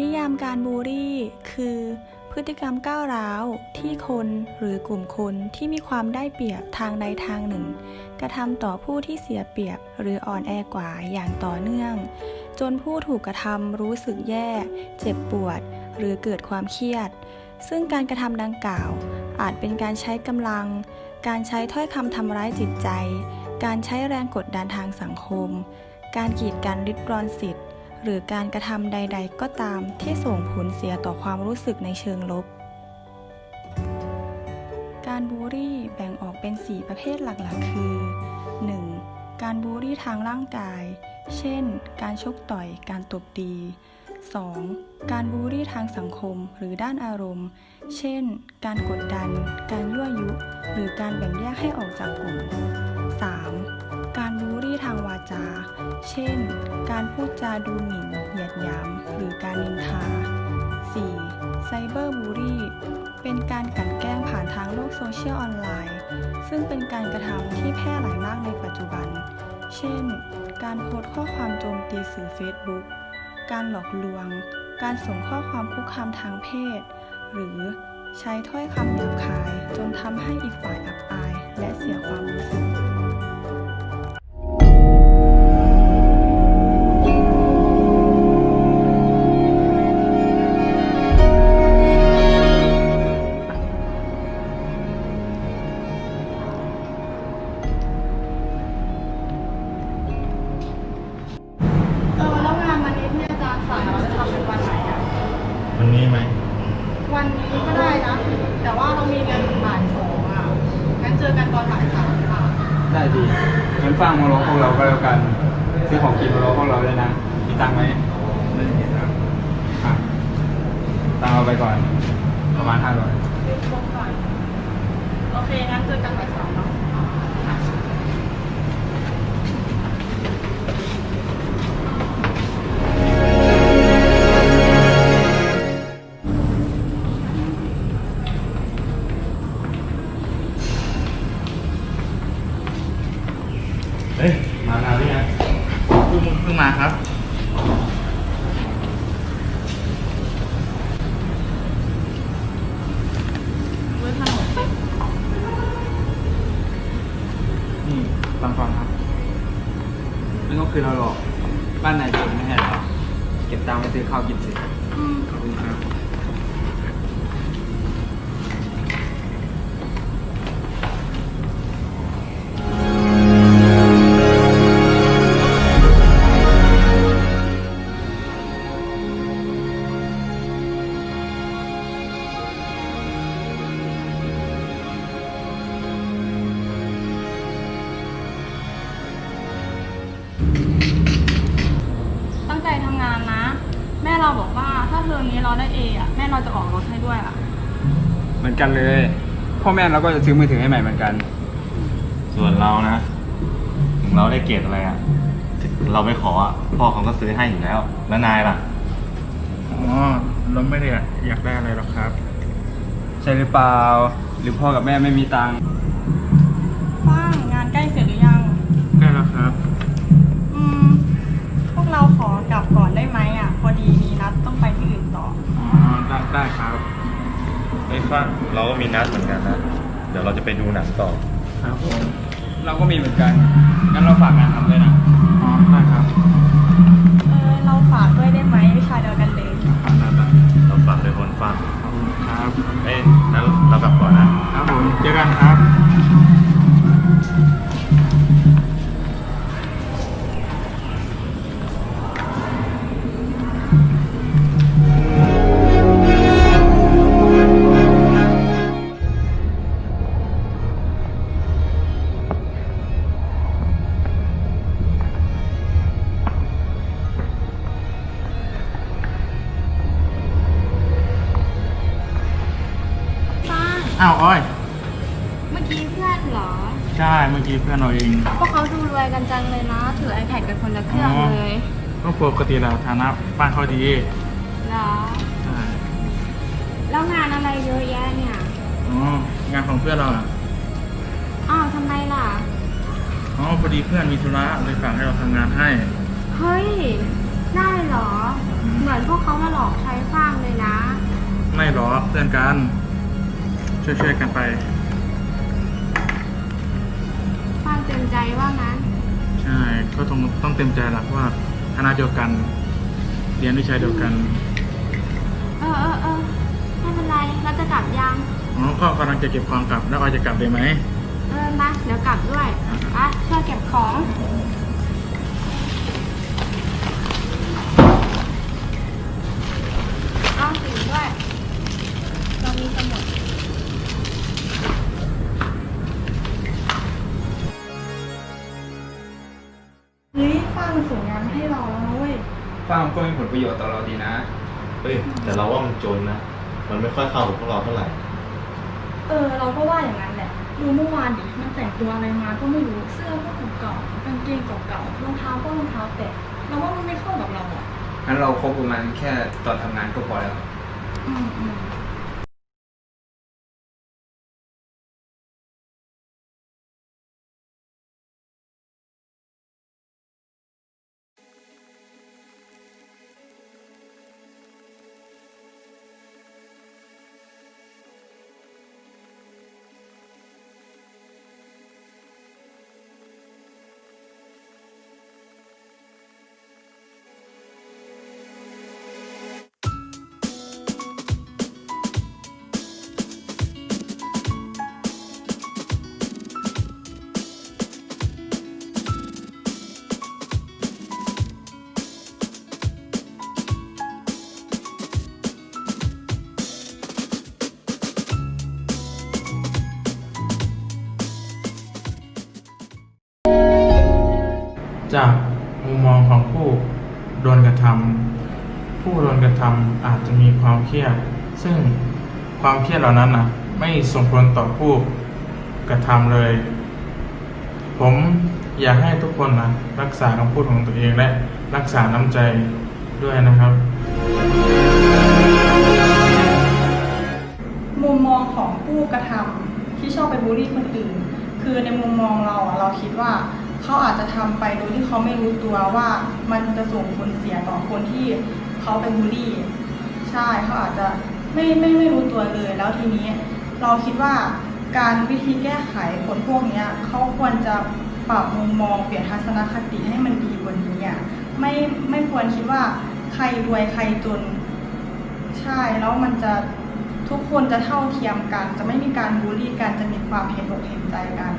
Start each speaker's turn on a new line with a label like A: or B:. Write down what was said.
A: นิยามการบูลลี่ คือ พฤติกรรมก้าวร้าวที่คนหรือกลุ่มคนที่มีความได้เปรียบทางใดทางหนึ่ง กระทำต่อผู้ที่เสียเปรียบหรืออ่อนแอกว่าอย่างต่อเนื่อง จนผู้ถูกกระทำรู้สึกแย่ เจ็บปวด หรือเกิดความเครียด ซึ่งการกระทำดังกล่าว อาจเป็นการใช้กำลัง การใช้ถ้อยคำทำร้ายจิตใจ การใช้แรงกดดันทางสังคม การกีดกันริดรอนสิทธิ์ หรือการกระทำใด ๆ ก็ตามที่ส่งผลเสียต่อความรู้สึกในเชิงลบ การบูลลี่แบ่งออกเป็น 4 ประเภทหลักๆ คือ 1. การบูลลี่ทางร่างกาย เช่น การชกต่อย การตบตี 2. การบูลลี่ทางสังคมหรือด้านอารมณ์ เช่น การกดดัน การยั่วยุ หรือการแบ่งแยกให้ออกจากกลุ่ม 3. การบูลลี่ทางวาจา เช่น การพูดจาดูหมิ่น เหยียดหยาม หรือการนินทา 4. ไซเบอร์บูลลี่เป็นการกลั่นแกล้งผ่านทางโลกโซเชียลออนไลน์ ซึ่งเป็นการกระทำที่แพร่หลายมากในปัจจุบัน เช่น การโพสต์ข้อความโจมตีสื่อ Facebook การหลอกลวง การส่งข้อความคุกคามทางเพศ หรือใช้ถ้อยคำหยาบคาย จนทำให้อีกฝ่ายอับอาย และเสียความรู้สึก
B: วันนี้ไห
C: ม
B: วันนี้ก็ได้นะ แต่ว่าเรามีเรียนถึงบ่ายสองอะ งั้นเจอกันตอนบ่ายสามค่ะ
D: ได้ดีงั้นฟังมาร้องพวกเราก็แล้วกันซื้อของกินมาร้องพวกเราเลยนะ มีตังค์ไหมไม่มีครับอะตังค์เอาไปก่อน ประมาณห้าร้อย
B: รีบลงก่อนโอเค งั้นเจอกันบ่ายสามเนาะ
C: เพิ่
D: งเพิ่งมาครับ
B: เว้ยถนน
D: นี่ฟังฟังครับไม่ต้องคืนเราหรอก บ้านนายจนไม่ให้หรอเก็บตังค์ไปซื้อข้าวกินสิ
B: อืม
D: ขอบคุณครับ
B: เราบอกว่าถ้าเทอมนี้เราได้เออะแม่เราจะออกรถให้ด้วยอะ
D: เหมือนกันเลย พ่อแม่เราก็จะซื้อมือถือให้ใหม่เหมือนกัน
C: ส่วนเรานะ ถึงเราได้เกรดอะไรอะเราไปขออะพ่อเขาก็ซื้อให้อยู่แล้ว แล้วนายล่ะ
D: อ๋อเราไม่ได้อยากได้อะไรหรอกครับ ใช่หรือเปล่า หรือพ่อกับแม่ไม่มีตังค์
B: ได้ได้
D: ครับ
C: เฮ้ยฟ้าเราก็มีนัดเหมือนกันนะ เดี๋ยวเราจะไปดูหนังต่อ
D: ครับผมเราก็มีเหมือนกัน งั้นเราฝากงานทำเลยนะ อ๋อได้ครับ
B: อ้าว
D: อ้
C: อย เมื่
D: อกี้
B: เพื่อนเหรอ
D: ใช่เมื่อกี้เพื่อนเราเอง
B: พวกเขาดูรวยกันจังเลยนะ ถือ iPad กันคนละเครื่อง
D: อ๋อ
B: เลย
D: ก็ปกติแล้วฐานะบ้านเขาดี
B: เหรอ
D: ใช่
B: แล้วงานอะไรเยอะแยะเนี่ย
D: อ๋องานของเพื่อนเราอะ
B: อ้าวทำไมล่ะ
D: อ๋อพอดีเพื่อนมีธุระเลยฝากให้เราทำงานให้
B: เฮ้ย
E: ได้เหรอ เหมือนพวกเขามาหลอกใช้ฟางเลยนะ
F: ไม่หรอกเพื่อนกัน ช่วยๆกันไป
E: ฟางเต็มใจว่างั้น
F: ใช่ ก็ต้องต้องเต็มใจหลักว่าคณะเดียวกัน เรียนวิชาเดียวกัน
E: เออเออเออไม่เป็นไร เราจะกลับยัง
F: อ๋อก็กำลังจะเก็บของกลับ แล้วออยจะกลับเลยไหม
E: เออมาเดี๋ยวกลับด้วยอะช่วยเก็บของ ว้ย
B: ฟาง
D: ก็มีผลประโยชน์ต่อเราดีนะ
C: เฮ้ยแต่เราว่ามันจนนะ มันไม่ค่อยเข้ากับพวกเราเท่าไหร่
B: เออ เราก็ว่าอย่างนั้นแหละดูเมื่อวานดิมันแต่งตัวอะไรมาก็ไม่รู้เสื้อก็เก่าๆกางเกงเก่าๆรองเท้าก็รองเท้าแตะเราว่ามันไม่เข้ากับเราอะ
D: งั้นเราคบกับมันแค่ตอนทำงานก็พอแล้ว
B: อืมอืม
F: จากมุมมองของผู้โดนกระทำผู้โดนกระทำอาจจะมีความเครียด ซึ่งความเครียดเหล่านั้นนะไม่ส่งผลต่อผู้กระทำเลย ผมอยากให้ทุกคนนะรักษาคำพูดของตัวเองและรักษาน้ำใจด้วยนะครับ
B: มุมมองของผู้กระทำที่ชอบไปบูลลี่คนอื่น คือในมุมมองเราอะเราคิดว่า เขาอาจจะทำไปโดยที่เขาไม่รู้ตัวว่ามันจะส่งผลเสียต่อคนที่เขาไปบูลลี่ ใช่เขาอาจจะไม่ไม่ไม่รู้ตัวเลย แล้วทีนี้เราคิดว่าการวิธีแก้ไขผลพวกเนี้ยเขาควรจะปรับมุมมองเปลี่ยนทัศนคติให้มันดีกว่านี้อะไม่ไม่ควรคิดว่าใครรวยใครจน ใช่แล้วมันจะทุกคนจะเท่าเทียมกัน จะไม่มีการบูลลี่กันจะมีความเห็นอกเห็นใจกัน